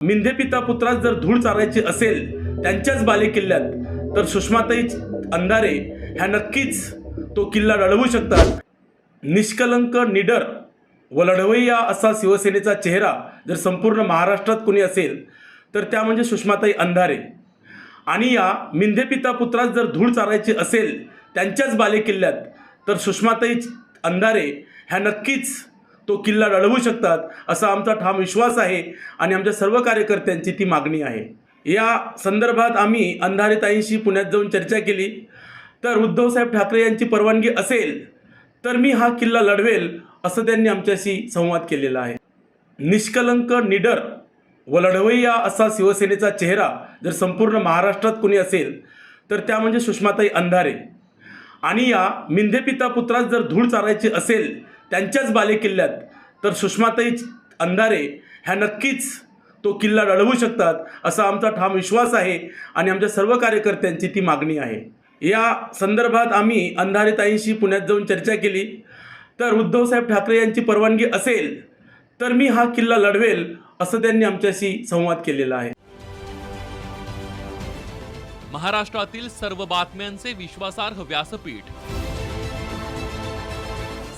मिंधे पिता पुत्रास जर धूळ चारायची असेल त्यांच्याच बालेकिल्ल्यात तर सुषमाताई अंधारे ह्या नक्कीच तो किल्ला लढवू शकतात. निष्कलंक निडर व लढवय्या असा शिवसेनेचा चेहरा जर संपूर्ण महाराष्ट्रात कोणी असेल तर त्या म्हणजे सुषमाताई अंधारे. आणि या मिंधे पिता पुत्रास जर धूळ चारायची असेल त्यांच्याच बालेकिल्ल्यात तर सुषमाताई अंधारे ह्या नक्कीच तो किल्ला लढवू शकतात असा आमचा ठाम विश्वास आहे आणि आमच्या सर्व कार्यकर्त्यांची ती मागणी आहे. या संदर्भात आम्ही अंधारेताईंशी पुण्यात जाऊन चर्चा केली. तर उद्धवसाहेब ठाकरे यांची परवानगी असेल तर मी हा किल्ला लढवेल असं त्यांनी आमच्याशी संवाद केलेला आहे. निष्कलंक निडर व लढवय्या असा शिवसेनेचा चेहरा जर संपूर्ण महाराष्ट्रात कोणी असेल तर त्या म्हणजे सुषमाताई अंधारे. आणि या मिंधेपिता पुत्रास जर धूळ चारायची असेल त्यांच्याच बालेकिल्ल्यात. तर सुषमाताई अंधारे ह्या नक्कीच तो किल्ला लढवू शकतात असा आमचा ठाम विश्वास आहे आणि आमच्या सर्व कार्यकर्त्यांची ती मागणी आहे. या संदर्भात आम्ही अंधारेताईंशी पुण्यात जाऊन चर्चा केली. तर उद्धवसाहेब ठाकरे यांची परवानगी असेल तर मी हा किल्ला लढवेल असं त्यांनी आमच्याशी संवाद केलेला आहे. महाराष्ट्रातील सर्व बातम्यांचे विश्वासार्ह व्यासपीठ